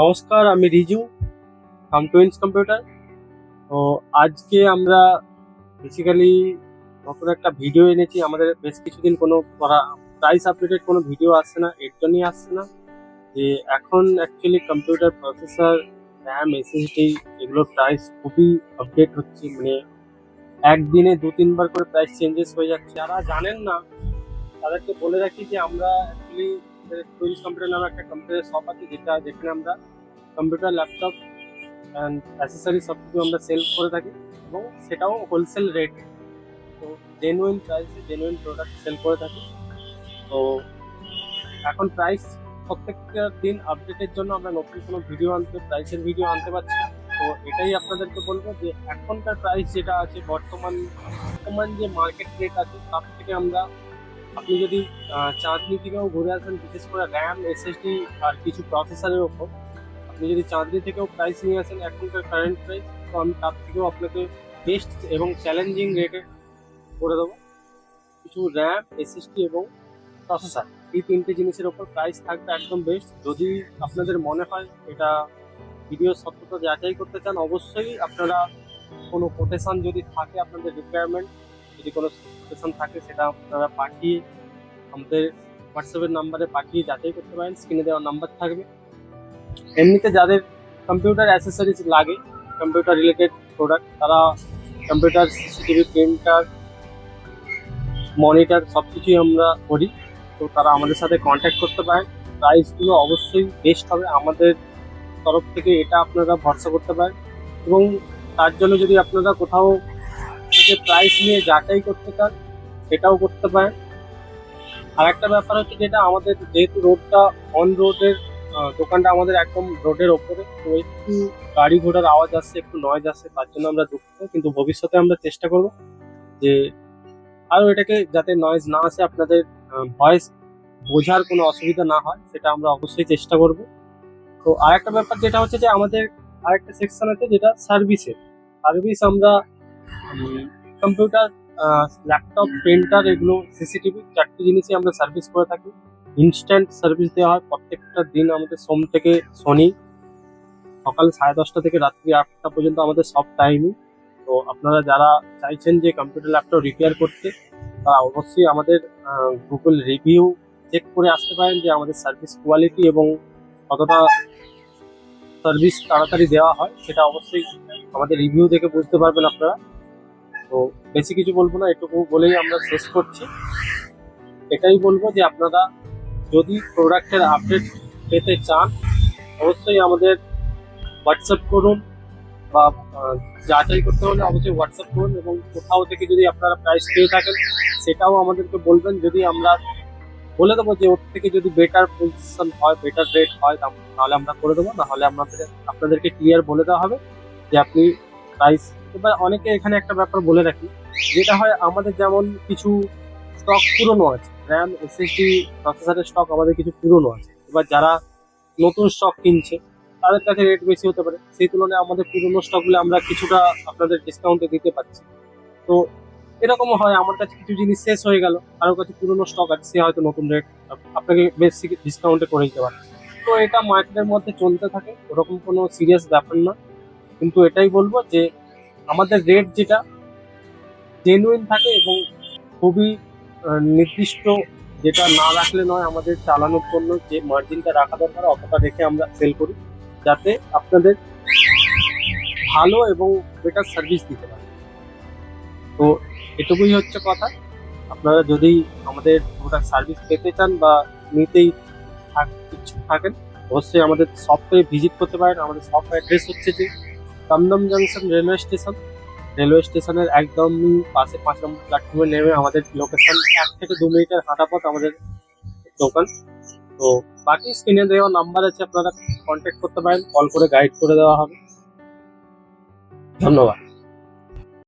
নমস্কার, আমি Riju from twins computer তো আজকে আমরা বেসিক্যালি নতুন একটা ভিডিও এনেছি। আমাদের বেশ কিছুদিন কোনো প্রাইস আপডেটেড কোনো ভিডিও আসছে না, এর জন্যই আসছে না। যে এখন actually computer processor RAM SSD এগুলোর প্রাইস খুবই আপডেট হচ্ছে। মানে একদিনে দু, তিনবার করে প্রাইস চেঞ্জেস হয়ে যাচ্ছে। যারা জানেন না, তাদেরকে বলে রাখি যে আমরা অ্যাকচুয়ালি টুইন্স কম্পিউটার নামে একটা কম্পিউটার শপ আছে, যেটা যেখানে আমরা কম্পিউটার ল্যাপটপ অ্যান্ড অ্যাসেসরি সব কিছু আমরা সেল করে থাকি এবং সেটাও হোলসেল রেট তো জেনুইন প্রাইসে জেনুইন প্রোডাক্ট সেল করে থাকি। তো এখন প্রাইস প্রত্যেকটা দিন আপডেটের জন্য আমরা নতুন কোনো ভিডিও আনতে প্রাইসের ভিডিও আনতে পারছি তো এটাই আপনাদেরকে বলব যে এখনকার প্রাইস যেটা আছে, বর্তমান বর্তমান যে মার্কেট রেট আছে, তার থেকে আমরা আপনি যদি চাঁদনি থেকেও ঘুরে আসেন, বিশেষ করে র্যাম এসএসডি আর কিছু প্রসেসরের ওপর, আপনি যদি চাঁদনি থেকেও প্রাইস নিয়ে আসেন এখনকার কারেন্ট প্রাইস তো আমি তার থেকেও আপনাকে বেস্ট এবং চ্যালেঞ্জিং রেটে করে দেবো। কিছু র্যাম এসএসডি এবং প্রসেসর এই তিনটে জিনিসের ওপর প্রাইস থাকবে একদম বেস্ট যদি আপনাদের মনে হয় এটা ভিডিও সত্যতা যাচাই করতে চান, অবশ্যই আপনারা কোনো কোটেশন যদি থাকে আপনাদের রিকোয়ারমেন্ট যদি কোনো কোটেশন থাকে, সেটা আপনারা পাঠিয়ে আমাদের হোয়াটসঅ্যাপের নাম্বারে পাঠিয়ে যাচাই করতে পারেন। স্ক্রিনে দেওয়া নাম্বার থাকবে। এমনিতে যাদের কম্পিউটার অ্যাসেসরিজ লাগে কম্পিউটার রিলেটেড প্রোডাক্ট তারা কম্পিউটার সিসিটিভি প্রিন্টার মনিটর সব কিছুই আমরা করি। তো তারা আমাদের সাথে কন্ট্যাক্ট করতে পারেন। প্রাইসগুলো অবশ্যই বেস্ট হবে। আমাদের তরফ থেকে এটা আপনারা ভরসা করতে পারেন। এবং তার জন্য যদি আপনারা কোথাও থেকে প্রাইস নিয়ে যাচাই করতে চান, সেটাও করতে পারেন। আর একটা ব্যাপার হচ্ছে যেটা, আমাদের যেহেতু রোডটা অন রোডের দোকানটা আমাদের একদম রোডের ওপরে, তো একটু গাড়ি ঘোড়ার আওয়াজ আসছে, একটু নয়েজ আসছে, তার জন্য আমরা দুঃখিত। কিন্তু ভবিষ্যতে আমরা চেষ্টা করব যে আরও এটাকে যাতে নয়েজ না আসে, আপনাদের ভয়েস বোঝার কোনো অসুবিধা না হয়, সেটা আমরা অবশ্যই চেষ্টা করব। তো আরেকটা ব্যাপার যেটা হচ্ছে যে, আমাদের আরেকটা সেকশন আছে যেটা সার্ভিসের সার্ভিস আমরা কম্পিউটার ল্যাপটপ প্রিন্টার এগুলো সিসিটিভি চারটি জিনিসই আমরা সার্ভিস করে থাকি। ইনস্ট্যান্ট সার্ভিস দেওয়া হয় প্রত্যেকটা দিন আমাদের সোম থেকে শনি। সকাল সাড়ে দশটা থেকে রাত্রি আটটা পর্যন্ত আমাদের সব টাইমই তো আপনারা যারা চাইছেন যে কম্পিউটার ল্যাপটপ রিপেয়ার করতে, তারা অবশ্যই আমাদের গুগল রিভিউ চেক করে আসতে পারেন যে আমাদের সার্ভিস কোয়ালিটি এবং কতটা সার্ভিস তাড়াতাড়ি দেওয়া হয়, সেটা অবশ্যই আমাদের রিভিউ দেখে বুঝতে পারবেন আপনারা। তো বেশি কিছু বলব না, এটুকু বলেই আমরা শেষ করছি। এটাই বলব যে আপনারা যদি প্রোডাক্টের আপডেট পেতে চান, অবশ্যই আমাদের হোয়াটসঅ্যাপ করুন বা যাচাই করতে হলে অবশ্যই হোয়াটসঅ্যাপ করুন এবং কোথাও থেকে যদি আপনারা প্রাইস পেয়ে থাকেন, সেটাও আমাদেরকে বলবেন। যদি আমরা বলে দেবো যে ওর থেকে যদি বেটার পজিশন হয় বেটার রেট হয় তাহলে আমরা করে দেবো। নাহলে আপনাদের আপনাদেরকে ক্লিয়ার বলে দেওয়া হবে যে আপনি প্রাইস এবার অনেকে এখানে একটা ব্যাপার বলে রাখি, যেটা হয় আমাদের যেমন কিছু স্টক পুরনো আছে র্যাম এসএসডি প্রসেসরের স্টক আমাদের কিছু পুরনো আছে। এবার যারা নতুন স্টক কিনছে, তাদের কাছে রেট বেশি হতে পারে। সেই তুলনায় আমাদের পুরনো স্টকগুলো আমরা কিছুটা আপনাদের ডিসকাউন্টে দিতে পারছি। তো এরকম হয়, আমার কাছে কিছু জিনিস শেষ হয়ে গেল, কারোর কাছে পুরনো স্টক আছে, সে হয়তো নতুন রেট আপনাকে বেশি ডিসকাউন্টে করে দিতে পারে। তো এটা মার্কেটের মধ্যে চলতে থাকে, ওরকম কোনো সিরিয়াস ব্যাপার না। কিন্তু এটাই বলব যে আমাদের রেট যেটা জেনুইন থাকে এবং খুবই নির্দিষ্ট যেটা না রাখলে নয় আমাদের চালানোর জন্য যে মার্জিনটা রাখা দরকার, অতটা রেখে আমরা সেল করি যাতে আপনাদের ভালো এবং বেটার সার্ভিস দিতে পারে। তো এটুকুই হচ্ছে কথা। আপনারা যদি আমাদের প্রোডাক্ট সার্ভিস পেতে চান বা নিতেই ইচ্ছুক থাকেন, অবশ্যই আমাদের শপে ভিজিট করতে পারেন। আমাদের শপ অ্যাড্রেস হচ্ছে যে Dum Dum junction railway station. Railway স্টেশনের একদম পাশে পাঁচ নম্বর প্ল্যাটফর্মে নেমে আমাদের লোকেশন এক থেকে দু মিনিটের হাঁটা পথ আমাদের দোকান তো বাকি স্ক্রিনে দেওয়া নাম্বার আছে, আপনারা কন্ট্যাক্ট করতে পারেন কল করে গাইড করে দেওয়া হবে। ধন্যবাদ।